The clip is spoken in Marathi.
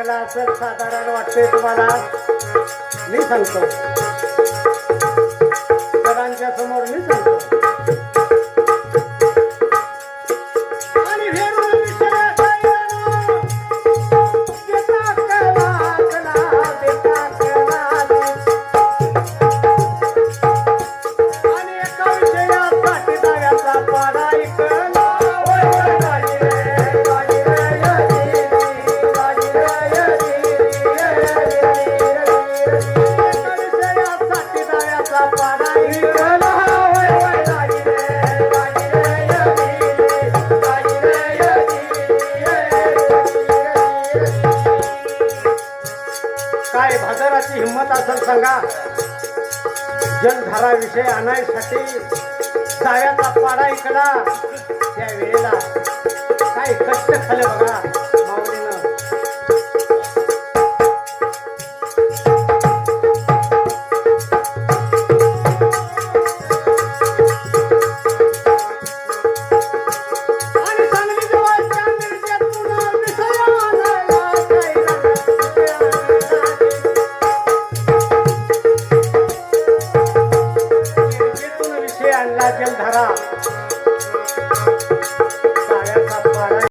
टाकला असेल साधारण वाटते तुम्हाला. मी सांगतो. काय भाजाराची हिंमत असेल सांगा? जलधारा विषय आणायसाठी जाव्याचा पाडा इकडा. त्या वेळेला काय कष्ट खाले बघा. निर्जेतून विषय आणला जलधारा